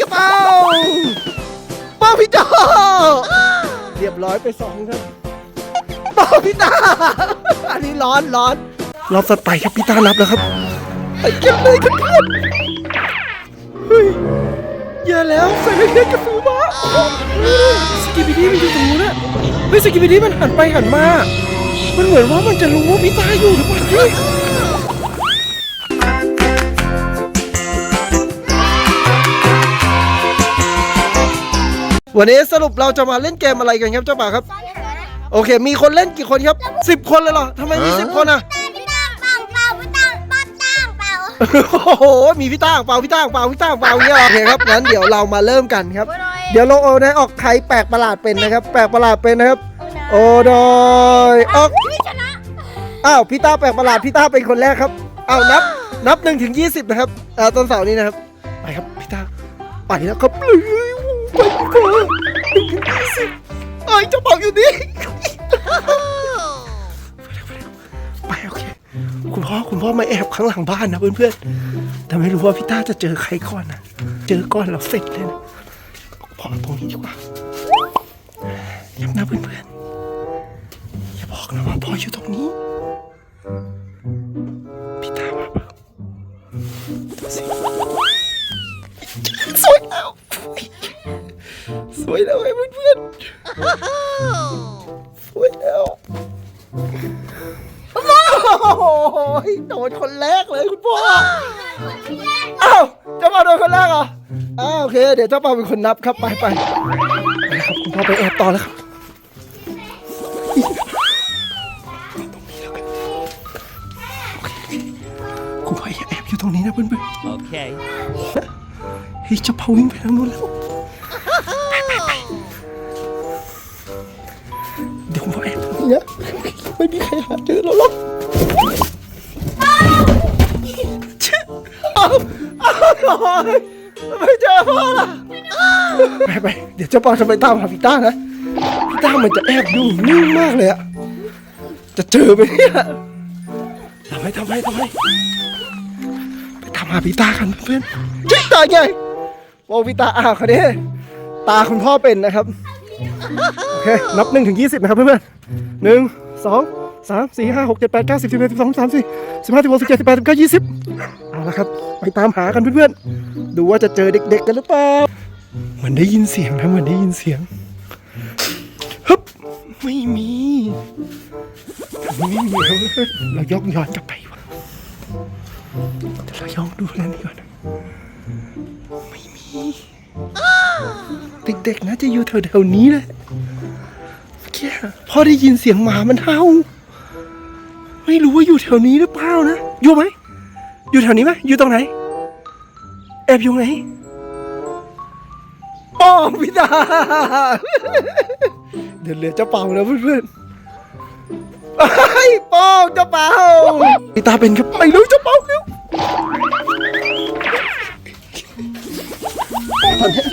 กระเป๋าป้าพี่โจเรียบร้อยไปสองครับป้าพี่ตาอันนี้ร้อนร้อนรอบสไตล์ครับพี่ตานับแล้วครับไปกันเลยเพื่อนๆเฮ้ยอย่าแล้วใส่เล็กกระสือมาสกิบิดี้มันอยู่ตรงนู้นอะเฮ้ยสกิบิดี้มันหันไปหันมา มันเหมือนว่ามันจะรู้ว่าพี่ตาอยู่หรือเปล่า วันนี้สรุปเราจะมาเล่นเกมอะไรกันครับเจ้าป่าครับโอเค มีคนเล่นกี่คนครับสิบคนเลยเหรอทำไมมีสิบคนอะพี่ตั้งเป่าเป่าพี่ตั้งป้าตั้งเป่าโอ้โห มีพี่ต้างเปล่าพี่ต้างเปล่าพี่ต้างเปล่าเนี่ยโอเคครับงั้นเดี๋ยวเรามาเริ่มกันครับเดี๋ยวลงโอได้ออกใครแปลกประหลาดเป็นนะครับ แปลกประหลาดเป็นนะครับ โอ้ดอยออกชนะอ้าวพี่ต้าแปลกประหลาดพี่ต้าเป็นคนแรกครับอ้าวนับนับหนึ่งถึงยี่สิบนะครับอ่าต้นเสาร์นี้นะครับ ไปครับพี่ต้าไปแล้วครับเลย ไปดีกว่าหนึ่งถึงยี่สิบไอ้เจ้าบอกอยู่นี่ไปโอเค คุณพ่อคุณพ่อมาแอบข้างหลังบ้านนะเพื่อนๆ แต่ไม่รู้ว่าพี่ต้าจะเจอใครก่อนนะ เจอก่อนเราเสร็จเลยนะพอตรงนี้ดีกว่ายับนะเพื่อนๆ อย่าบอกนะว่าพ่ออยู่ตรงนี้ พี่ต้ามาเปล่าดูสิ วยแล้วไอ้เพื่อนๆสวยแล้วโอ้ยโดนคนแรกเลยคุณพ่ออ้าวเจ้าเปาโดนคนแรกเหรออ้าวโอเค เดี๋ยวเจ้าเปาเป็นคนนับครับไปไปไปครับคุณพ่อไปแอบต่อแล้วครับตรงนี้แล้วกันโอเคคุณพ่ออย่าแอบอยู่ตรงนี้นะเพื่อน Okay. ๆเฮ้ยเจ้าเปาวิ่งไปทางนู้นแล้ว ไม่มีใครหาเจอเราหรอกอ้าวอ้าวไม่เจอพ่อละไปไปเดี๋ยวเจ้าปอจะไปตามหาพี่ต้านะพี่ต้ามันจะแอบอยู่นิ่งมากเลยอะจะเจอไหมเนี่ยทำไมทำไมทำไมไปตามหาพี่ต้ากันเพื่อนๆจิ๊กตาไงโอ้พี่ตาอ้าวเขาเนี่ยตาคุณพ่อเป็นนะครับโอเคนับหนึ่งถึงยี่สิบนะครับเพื่อนๆหนึ่งสอง สามสี่ห้าหกเจ็ดแปดเก้าสิบสิบเอ็ดสิบสองสิบสามสี่สิบห้าสิบหกสิบเจ็ดสิบแปดสิบเก้ายี่สิบเอาละครับ ไปตามหากันเพื่อนๆ ดูว่าจะเจอเด็กๆกันหรือเปล่า เหมือนได้ยินเสียงนะเหมือนได้ยินเสียงฮึบไม่มีไม่มีเราย่องย้อนกลับไปวะเดี๋ยวเราย่องดูนั่นดีกว่านไม่มีเด็กๆนะจะอยู่แถวๆนี้แหละเมื่พอได้ยินเสียงหมามันเห่า ไม่รู้ว่าอยู่แถวนี้หรือเปล่านะ อยู่ไหม อยู่แถวนี้ไหมอยู่ตรงไหน แอบอยู่ไหนป้องพี่ตาเดี๋ยวเหลือเจ้าเป่าแล้วเพื่อนๆไอ้ป้องเจ้าเป่าพี่ตาเป็นครับไปเลยเจ้าเป่าเร็วตอนนี้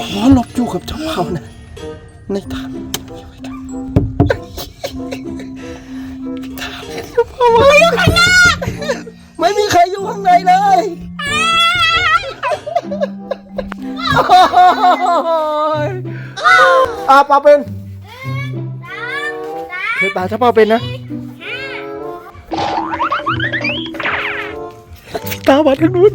ขอหลบอยู่กับเจ้าเป่านะในทา อยู่ข้างน้าไม่มีใครอยู่ข้างในเลยโอ้ยอาปาเป็นเคยตาถ้าปาเป็นนะพี่ตามาทางนู้น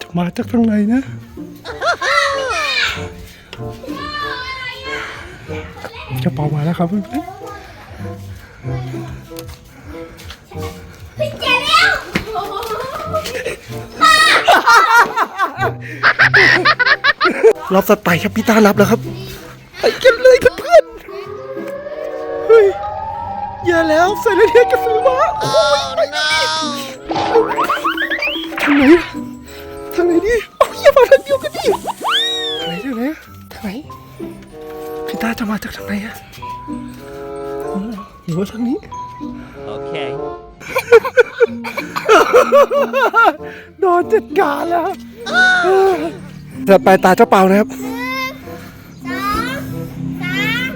จะมาจากทางไหนนะ จะเป่ามาแล้วครับเพื่อนเจ็บแล้วๆรอบสไตล์ครับพี่ตานับแล้วครับไปกันเลยเพื่อนๆเฮ้ยอย่าแล้วใส่เลยเทียนกระสือมาโอ้ย รือว่าทางนี้ Okay. โดนจัดการแล้วจะไปตาเจ้าเปานะครับสองสาม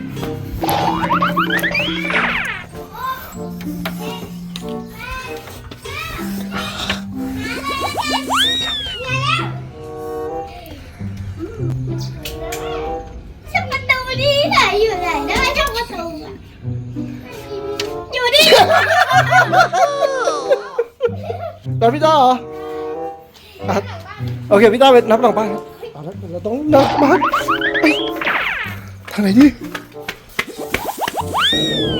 ช่องประตูนี่ไหนอยู่ไหนได้ช่องประตูอะอยู่นี่ ตอนพี่ต้าเหรออะโอเคพี่ต้าไปนับหลังบ้านครับเอาละเราต้องนับบ้านไปทางไหนดี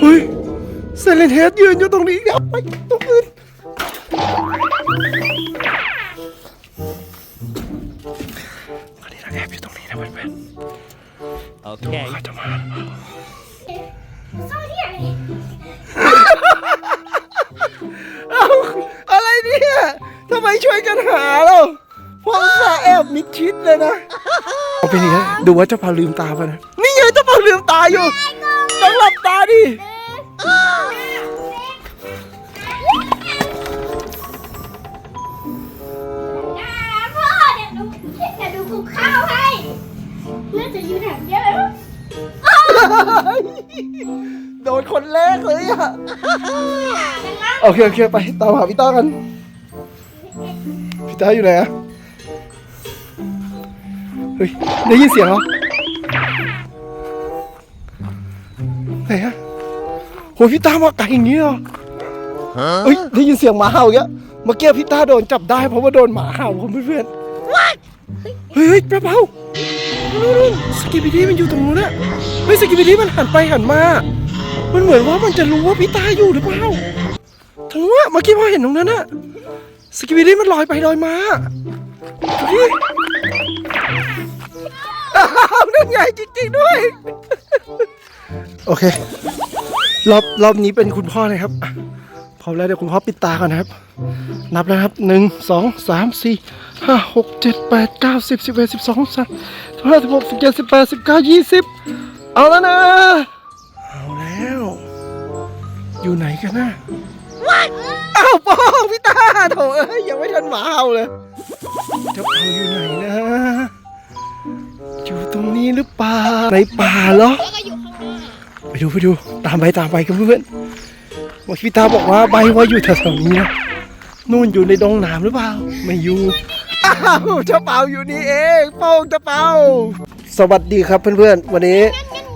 เฮ้ยเซเลนเฮดยืนอยู่ตรงนี้เดี๋ยวไปตรงอื่นวันนี้เราแอบอยู่ตรงนี้นะเพื่อน Okay. ๆเขาจะมา ซ่อนที่ไหน ไมช่วยกันหาเราพวกสาห์แอบมิดชิดเลยนะเอาไปนี่นะดูว่าเจ้าเปาลืมตาป่ะนะนี่ไงเจ้าเปาลืมตาอยู่ต้องหลับตาดิอ่าพ่อเดี๋ยวดูเดี๋ยวดูคุกข้าวให้น่าจะอยู่แถวเนี้ยเลยโดนคนแรกเลยอะโอเคโอเคไปตามหาพี่ต้ากัน พี่ต้าอยู่ไหนอะเฮ้ยได้ยินเสียงเหรอไหนอะโหพี่ต้ามาไกลอย่างนี้เหรอเฮ้ยได้ยินเสียงหมาเห่าอย่างเงี้ยเมื่อกี้พี่ต้าโดนจับได้เพราะว่าโดนหมาเห่าผมเพื่อนๆเฮ้ยเฮ้ยเบาๆนู่นๆสกิบิดี้มันอยู่ตรงนู้นอะเฮ้ยสกิบิดี้มันหันไปหันมา มันเหมือนว่ามันจะรู้ว่าพี่ตาอยู่หรือเปล่าถึงว่าเมื่อกี้พ่อเห็นตรงนั้นอะ สกิบิดี้มันลอยไปลอยมาดูดิอ้าวนั่นใหญ่จริงๆด้วย โอเค รอบรอบนี้เป็นคุณพ่อเลยครับอะพร้อมแล้วเดี๋ยวคุณพ่อปิดตาก่อนนะครับ นับแล้วนะครับหนึ่งสองสามสี่ห้าหกเจ็ดแปดเก้าสิบสิบเอ็ดสิบสองสิบสามสิบห้าสิบหกสิบเจ็ดสิบแปดสิบเก้ายี่สิบเอาแล้วนะ เอาแล้ว อยู่ไหนกันนะ อ้าวปองพี่ตาโถเอ้ยยังไม่ทันหมาเห่าเลยเจ้าเป่าอยู่ไหนนะ อยู่ตรงนี้หรือเปล่าในป่าเหรอไปดูไปดูตามไปตามไปกับเพื่อนๆว่าพี่ตาบอกว่าใบว่าอยู่แถวๆนี้นะนู่นอยู่ในดงหนามหรือเปล่า ไม่อยู่ อ้าวเจ้าเป่าอยู่นี่เองโป้งเจ้าเป่า สวัสดีครับเพื่อนๆ วันนี้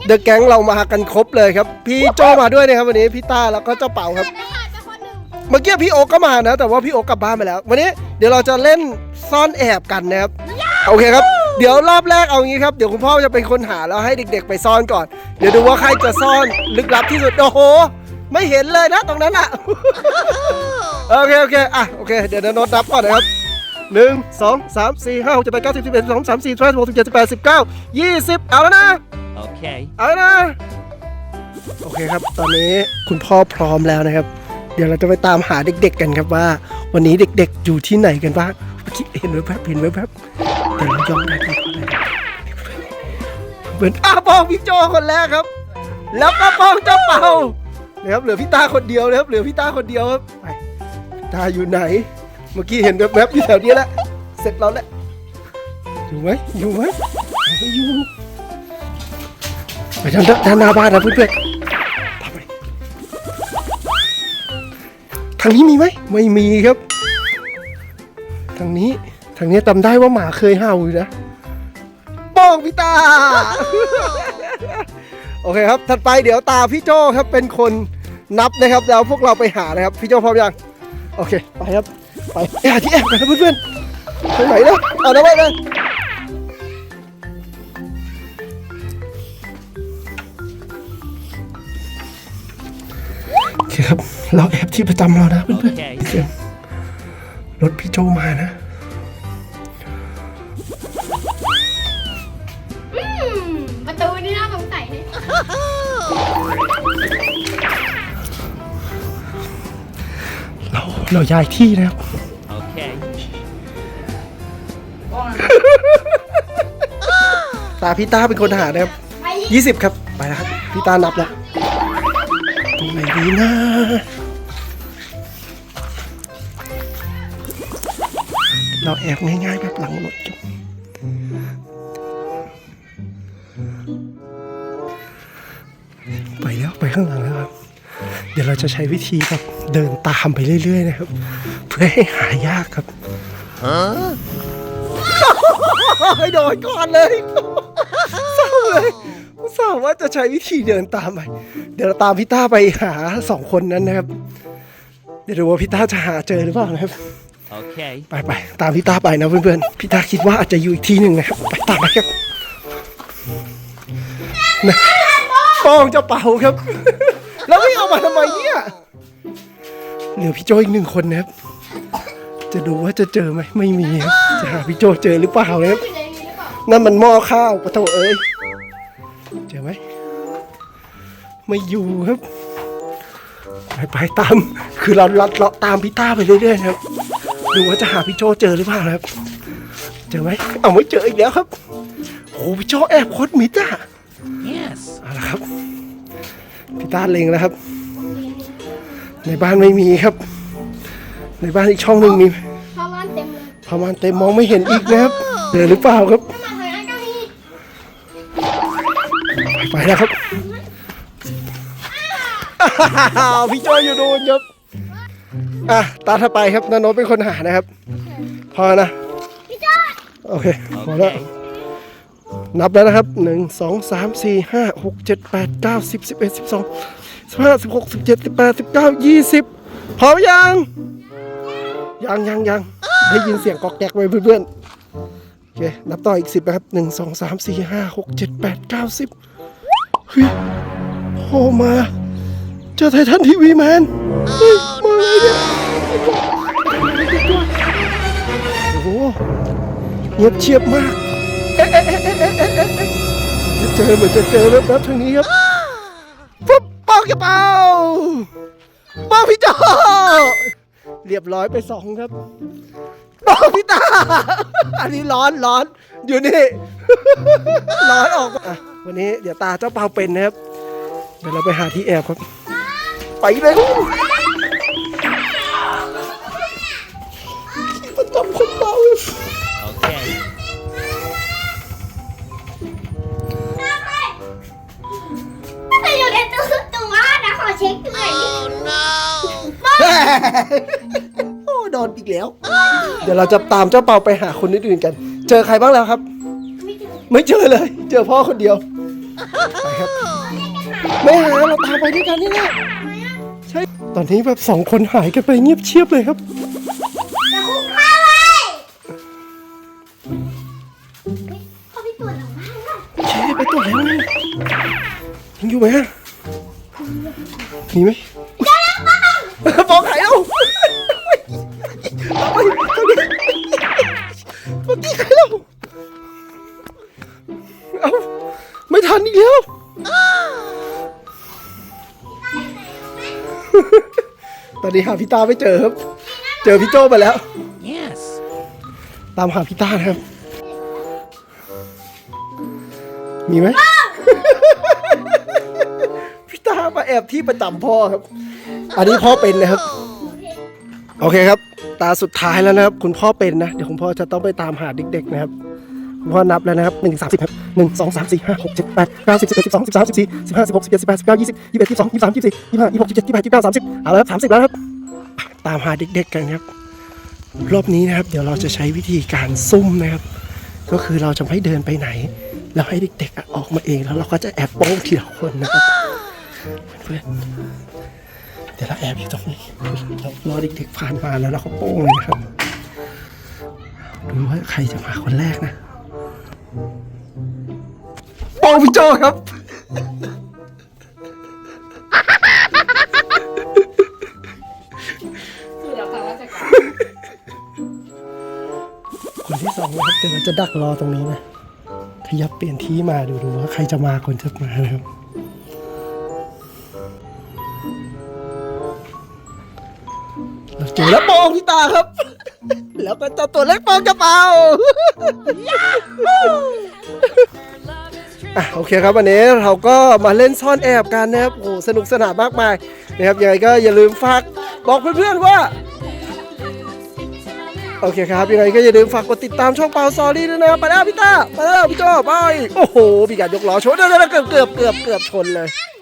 เดอะแก๊งเรามากันครบเลยครับ พี่โจมาด้วยนะครับวันนี้พี่ต้าแล้วก็เจ้าเป่าครับแต่ขาดไปคนหนึ่ง เมื่อกี้พี่โอ๊กก็มานะ แต่ว่าพี่โอ๊กกลับบ้านไปแล้ว วันนี้เดี๋ยวเราจะเล่นซ่อนแอบกันนะครับ โอเคครับ เดี๋ยวรอบแรกเอางี้ครับ เดี๋ยวคุณพ่อจะเป็นคนหาแล้วให้เด็ก ๆ ไปซ่อนก่อน เดี๋ยวดูว่าใครจะซ่อนลึกลับที่สุด โอ้โห ไม่เห็นเลยนะตรงนั้นอะ โอเคโอเค อะโอเค เดี๋ยวโน้ตนับก่อนนะครับหนึ่งสองสามสี่ห้าหกเจ็ดแปดเก้าสิบสิบเอ็ดสิบสองสามสี่สิบห้าสิบหกสิบเจ็ดสิบแปดสิบเก้ายี่สิบเอาแล้วนะ Okay. เอาแล้วนะ โอเคครับ ตอนนี้คุณพ่อพร้อมแล้วนะครับ เดี๋ยวเราจะไปตามหาเด็ก ๆ กันครับว่า วันนี้เด็กๆอยู่ที่ไหนกันบ้างเมื่อกี้เห็นไว้แป๊บเห็นไว้แป๊บเดี๋ยวเราย้อนได้ก่อนเลยเหมือนอ้าปองพี่โจคนแรกครับ แล้วก็ปองเจ้าเป่านะครับเหลือพี่ตาคนเดียวนะครับเหลือพี่ตาคนเดียวครับไปตาอยู่ไหน เมื่อกี้เห็นแวบๆอยู่แถวนี้แหละเสร็จแล้วแหละอยู่ไหมอยู่ไหมไม่อยู่ไปทางด้านหน้าบ้านนะเพื่อนๆ ทางนี้มีไหมไม่มีครับ ทางนี้ทางนี้จำได้ว่าหมาเคยเห่าอยู่นะป้องพี่ตา โอเคครับ ถัดไปเดี๋ยวตาพี่โจครับเป็นคนนับนะครับแล้วพวกเราไปหานะครับ พี่โจพร้อมยังโอเค ไปครับ ไปไปหาที่แอบกันนะเพื่อนๆไปไหนนะเอานะไว้นะโเราแอบที่ประจำเรานะเพื่อน Okay. ๆเสียงรถพี่โจมานะอืมประตูนี่น่าสงสัยเลยเราเราย้ายที่นะครับ Okay. ตาพี่ตาเป็นคนหานะครับไปยี่สิบครับ ไปแล้วครับ พี่ตานับแล้วตรงไหนดีนะ เราแอบง่ายๆแบบหลังรถครับไปแล้วไปข้างหลังแล้วครับดี๋ยวเราจะใช้วิธีแบบเดินตามไปเรื่อยๆนะครับ เพื่อให้หายากครับให้โดนก่อนเลยเศร้าเลยเศร้าว่าจะใช้วิธีเดินตามไป เดี๋ยวเราตามพี่ต้าไปหาสองคนนั้นนะครับ เดี๋ยวดูว่าพี่ต้าจะหาเจอหรือเปล่านะครับ ไปไปตามพี่ตาไปนะเพื่อนๆพี่ตาคิดว่าอาจจะอยู่อีกที่หนึ่งนะครับไปตามไปครับนะป้องจะเป่าครับ แล้วไม่เอามาทำไมเนี่ยเหลือพี่โจอีกหนึ่งคนนะครับ จะดูว่าจะเจอไหมไม่มีครับจะหาพี่โจเจอหรือเปล่านะครับอยู่ในนี้หรือเปล่านั่นมันหม้อข้าวปะโถเอ้ยเจอไหมไม่อยู่ครับไปไปตาม คือเราลัดเลาะตามพี่ต้าไปเรื่อยๆครับ ดูว่าจะหาพี่โจเจอหรือเปล่านะครับ เจอไหมเอาไม่เจออีกแล้วครับโอ้พี่โจแอบโคตรมิดอะ Yes. เอาละครับพี่ต้าเล็งแล้วครับ ในบ้านไม่มีครับ ในบ้านอีกช่องหนึ่งมีเพราะมันเต็มเลยประมาณเต็มมองไม่เห็นอีกนะครับเจอหรือเปล่าครับถ้ามาทางนั้นก็มีไปแล้วครับพี่โจอยู่ดูนครับ อะตาถ้าไปครับนาโนตเป็นคนหานะครับ พอนะพี่จ้าโอเคพอแล้ว Okay. นับแล้วนะครับหนึ่งสองสามสี่ห้าหกเจ็ดแปดเก้าสิบสิบเอ็ดสิบสองสิบห้าสิบหกสิบเจ็ดสิบแปดสิบเก้ายี่สิบพร้อมยังยังยังยังได้ยินเสียงกอกแกกไว้เพื่อนๆโอเคนับต่ออีกสิบนะครับหนึ่งสองสามสี่ห้าหกเจ็ดแปดเก้าสิบเฮ้ยโผล่มา เจอไททันทีวีแมนเฮ้ยมาเลยเนี่ย โอ้โหเงียบเชียบมากเอ๊ะเอ๊ะเอ๊ะเอ๊ะเอ๊ะเอ๊ะจะเจอเหมือนจะเจอแล้วครับทางนี้ครับปุ๊บปอกกระเป๋าปอกพี่จอเรียบร้อยไปสองครับปอกพี่ตา อันนี้ร้อนร้อนอยู่นี่ ร้อนออกมาวันนี้เดี๋ยวตาเจ้าเปาเป็นนะครับ เดี๋ยวเราไปหาที่แอบครับ ไปเลย โอ้โดนอีกแล้ว เดี๋ยวเราจะตามเจ้าเปาไปหาคนอื่นๆกัน เจอใครบ้างแล้วครับ ไม่เจอไม่เจอเลย เจอพ่อคนเดียวไปครับ ไม่หาเราตามไปด้วยกันนี่แหละใช่ ตอนนี้แบบสองคนหายกันไปเงียบเชียบเลยครับ จะคุกข้าวไว้เขาไปตรวจหลังบ้านก่อนเชไปตัวจแล้วนี่ยังอยู่ไหมฮะมีไหม บอกใครเอ้าเอาไปเท่านี้เมื่อกี้ใครเล่าเอาไม่ทันอีกแล้ว ตอนนี้หาพี่ตาไม่เจอครับ เจอพี่โจไปแล้ว Yes. ตามหาพี่ต้านะครับ มีไหม พี่ต้ามาแอบที่ประจำพ่อครับ อันนี้พ่อเป็นนะครับ โอเคครับ ตาสุดท้ายแล้วนะครับ คุณพ่อเป็นนะ เดี๋ยวคุณพ่อจะต้องไปตามหาเด็กๆนะครับ คุณพ่อนับแล้วนะครับหนึ่งสามสิบครับหนึ่งสองสามสี่ห้าหกเจ็ดแปดเก้าสิบสิบเอ็ดสิบสองสิบสามสิบสี่สิบห้าสิบหกสิบเจ็ดสิบแปดสิบเก้ายี่สิบยี่สิบเอ็ดยี่สิบสองยี่สิบสามยี่สิบสี่ยี่สิบห้ายี่สิบหกยี่สิบเจ็ดยี่สิบแปดยี่สิบเก้าสามสิบเอาแล้วครับสามสิบแล้วครับ ตามหาเด็กๆกันครับ รอบนี้นะครับ เดี๋ยวเราจะใช้วิธีการซุ่มนะครับ ก็คือเราจะไม่เดินไปไหนเราให้เด็กๆอะออกมาเองแล้วเราก็จะแอบโป้งทีละคนนะครับเพื่อนๆ เดี๋ยวเราแอบอยู่ตรงนี้เรารอเด็กๆผ่านมาแล้วเราก็โป้งเลยนะครับดูว่าใครจะมาคนแรกนะโป้งพี่โจครับคนที่สองนะครับเดี๋ยวเราจะดักรอตรงนี้นะขยับเปลี่ยนที่มาดูดูว่าใครจะมาคนจะมานะครับ ครับ แล้วก็เจ้าตัวเล็กโปองกระเป๋าอะโอเคครับวันนี้เราก็มาเล่นซ่อนแอบกันนะครับโอ้โหสนุกสนานมากมายนะครับยังไงก็อย่าลืมฝากบอกเพื่อนๆว่า โอเคครับยังไงก็อย่าลืมฝากกดติดตามช่องเปาซอรี่ด้วยนะครับไปแล้วพี่ต้าไปแล้วพี่โจ้ไปโอ้โหมีการยกล้อชนเดี๋ยวๆๆเกือบเกือบเกือบเกือบชนเลยน